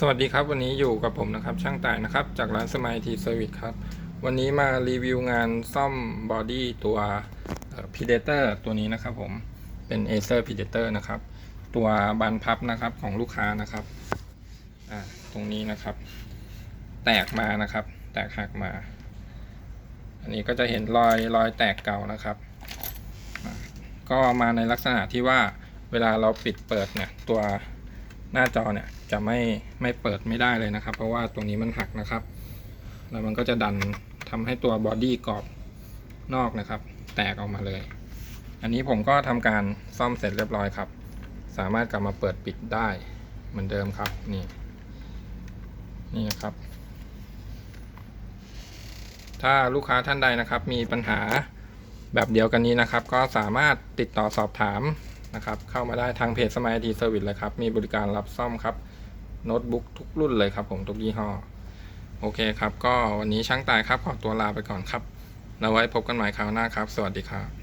สวัสดีครับ วันนี้อยู่กับผมนะครับ ช่างต่ายนะครับ จากร้านสม i ทีเซอร์วิสครับ วันนี้มารีวิวงานซ่อมบอดี้ตัวพีเดเตอร์ตัวนี้นะครับผมเป็น Acer Predator นะครับ ตัวบานพับนะครับของลูกค้านะครับอ่าตรงนี้นะครับ แตกมานะครับ แตกหักมา อันนี้ก็จะเห็นรอยรอยแตกเก่านะครับ ก็มาในลักษณะที่ว่าเวลาเราปิดเปิดเนี่ยตัว หน้าจอเนี่ยจะไม่ไม่เปิดไม่ได้เลยนะครับ เพราะว่าตรงนี้มันหักนะครับ แล้วมันก็จะดันทำให้ตัวบอดี้กรอบนอกนะครับ แตกออกมาเลย อันนี้ผมก็ทำการซ่อมเสร็จเรียบร้อยครับ สามารถกลับมาเปิดปิดได้เหมือนเดิมครับนี่นี่นะครับ ถ้าลูกค้าท่านใดนะครับ มีปัญหาแบบเดียวกันนี้นะครับ ก็สามารถติดต่อสอบถาม นะครับ เข้ามาได้ทางเพจสมัยดีเซอร์วิสเลยครับ มีบริการรับซ่อมครับ โน้ตบุ๊กทุกรุ่นเลยครับผมทุกยี่ห้อ โอเคครับ ก็วันนี้ช่างตายครับ ขอตัวลาไปก่อนครับแล้วไว้พบกันใหม่คราวหน้าครับ สวัสดีครับ